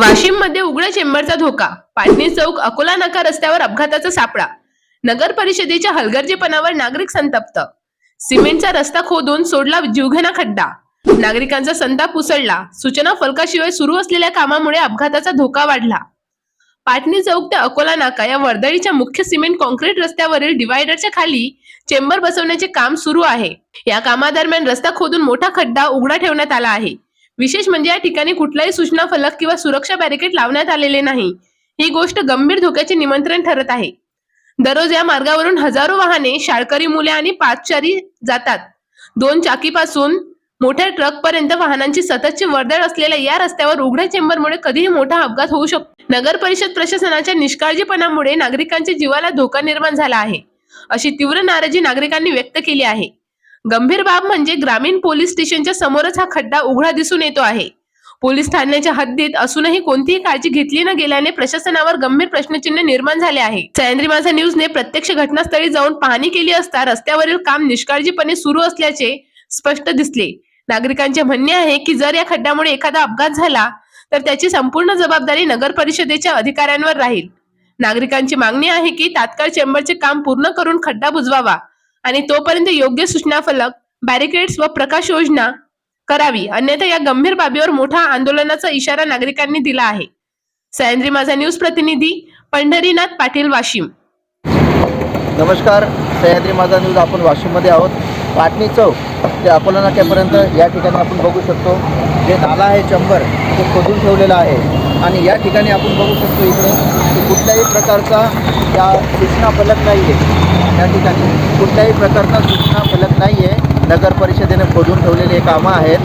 वाशिममध्ये उघड्या चेंबरचा धोका पाटणी चौक अकोला नाका रस्त्यावर अपघाताचा सापळा नगर परिषदेच्या हलगर्जीपणावर नागरिक संतप्त सिमेंटचा रस्ता खोदून सोडला जीवघेणा खड्डा नागरिकांचा संताप उसळला सूचना फलकाशिवाय सुरू असलेल्या कामामुळे अपघाताचा धोका वाढला. पाटणी चौक ते अकोला नाका या वर्दळीच्या मुख्य सिमेंट कॉन्क्रीट रस्त्यावरील डिवायडरच्या खाली चेंबर बसवण्याचे काम सुरू आहे. या कामादरम्यान रस्ता खोदून मोठा खड्डा उघडा ठेवण्यात आला आहे. विशेष म्हणजे या ठिकाणी कुठलाही सूचना फलक किंवा सुरक्षा बॅरिकेड लावण्यात आलेले नाही. ही गोष्ट गंभीर धोक्याचे निमंत्रण ठरत आहे. दररोज या मार्गावरून हजारो वाहने शाळकरी मुले आणि पादचारी जातात. दोन चाकीपासून मोठ्या ट्रक पर्यंत वाहनांची सततची वर्दळ असलेल्या या रस्त्यावर उघड्या चेंबरमुळे कधीही मोठा अपघात होऊ शकतो. नगर परिषद प्रशासनाच्या निष्काळजीपणामुळे नागरिकांच्या जीवाला धोका निर्माण झाला आहे. अशी तीव्र नाराजी नागरिकांनी व्यक्त केली आहे. गंभीर बाब म्हणजे ग्रामीण पोलीस स्टेशनच्या समोरच हा खड्डा उघडा दिसून येतो आहे. पोलीस ठाण्याच्या हद्दीत असूनही कोणतीही काळजी घेतली न गेल्याने प्रशासनावर गंभीर प्रश्नचिन्ह निर्माण झाले आहे. सह्याद्री माझा न्यूजने प्रत्यक्ष घटनास्थळी जाऊन पाहणी केली असता रस्त्यावरील काम निष्काळजीपणे सुरू असल्याचे स्पष्ट दिसले. नागरिकांचे म्हणणे आहे की जर या खड्ड्यामुळे एखादा अपघात झाला तर त्याची संपूर्ण जबाबदारी नगर परिषदेच्या अधिकाऱ्यांवर राहील. नागरिकांची मागणी आहे की तात्काळ चेंबरचे काम पूर्ण करून खड्डा बुजवावा. आणि तोपर्यंत योग्य सूचना फलक बॅरिकेड्स व प्रकाश योजना करावी. अन्यथा या गंभीर बाबीवर मोठा आंदोलनाचा इशारा नागरिकांनी दिला आहे. सह्याद्री माझा न्यूज प्रतिनिधी पंढरीनाथ पाटील वाशिम. नमस्कार. सह्याद्री माझा न्यूज आपण वाशिममध्ये आहोत. पाटणी चौक ते अकोला नाक्यापर्यंत या ठिकाणी आपण बघू शकतो. जे नाला आहे चंबर ते खोदून ठेवलेलं आहे. आणि या ठिकाणी आपण बघू शकतो इकडे की कुठल्याही प्रकारचा या सूचना फलक नाही आहे या ठिकाणी कुठल्याही प्रकारचा सूचना फलक नाही आहे नगर परिषदेने खोदून ठेवलेले कामं आहेत.